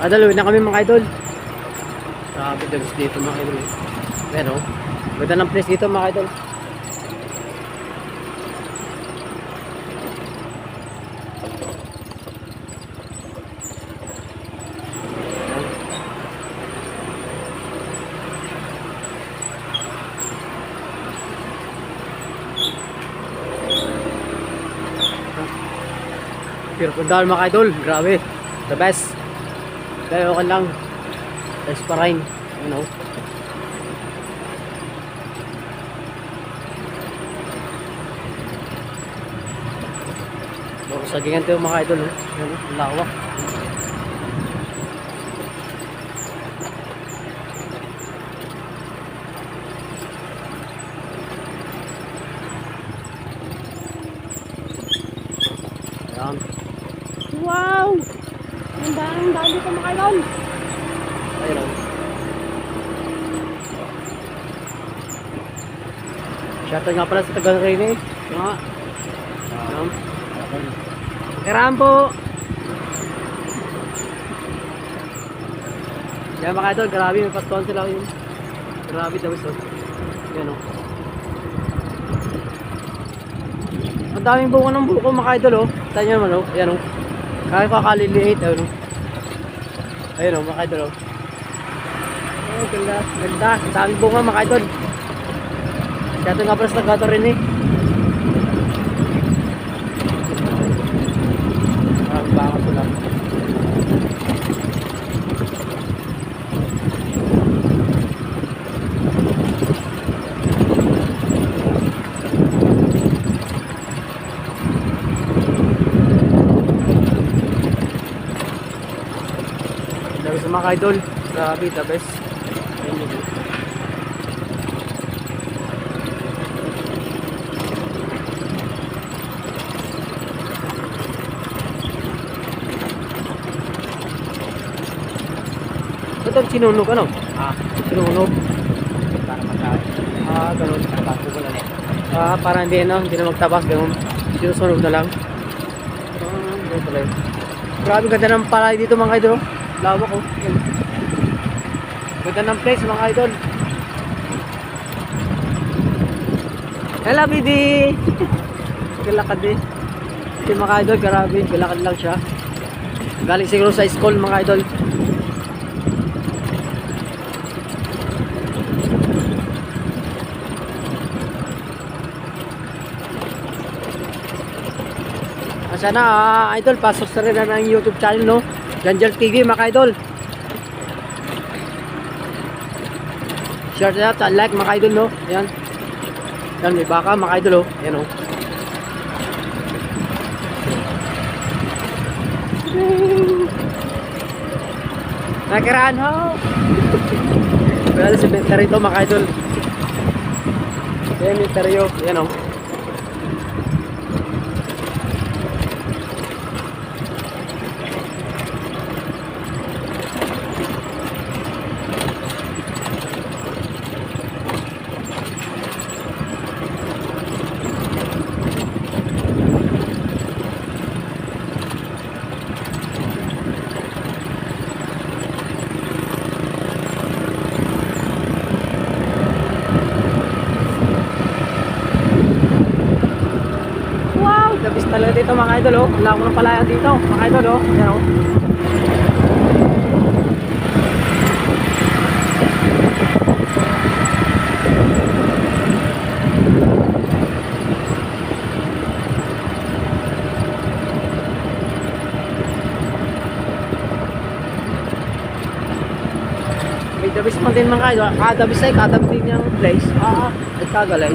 Adalo, na kami mga idol. Grabe best dito mga idol. Pero, ganda ng place dito mga idol. Pero kung dahil mga idol, grabe. The best. Dahil okay lang. Pa rin. You know. Puro sa gigante yung mga idol. Oh. Yan, lawak. Yan. Ang daan dito mga idol. Ayun. Shoutout nga pala sa taga Rene. Nga. Um, Kailangan po. Yan mga idol, grabe, may pastuhan sila yun. Grabe daw ito. Yan o. Ang daming buko ng buko mga idol o. Tayo nyo naman o. Yan o. Kaya ko kaliliit. Ayun o. Ayun o, mga idol. Oh, ganda. Ganda. Ang daming bunga mga idol. Kaya nga pala sa gato rin eh. Ah, baka sila. Sa mga idol. Grabe, the best. Ayun yun. Ito sinunog ano? Ah, sinunog. Para magkain. Ah, ganun. Bago ko lang. Ah, para hindi na, hindi na magtabas, ganun. Sinusunog na lang. Ah, ganun pala yun. Grabe ganda ng palay dito mga idol. Lawak oh. Ganda ng place mga idol. Hello, BD! Galakad eh. Ito mga idol, grabe. Galakad lang siya. Galing siguro sa school mga idol. Sana ah, idol, pasok sa rin na ng YouTube channel no. Janjel TV mga idol. Share at like mga idol no. Yan. Yan, may baka mga idol oh. Yan oh. Nakiraan ho. Wala sa cemetery to mga idol. Cemetery oh. Yan oh. Wow, the best talaga dito mga idol oh. Wala ko ng palaya dito, mga idol oh. Yan oh. May best pa din mga idol. Kada best ay kada din yung place. Ah, ah. At kagalay.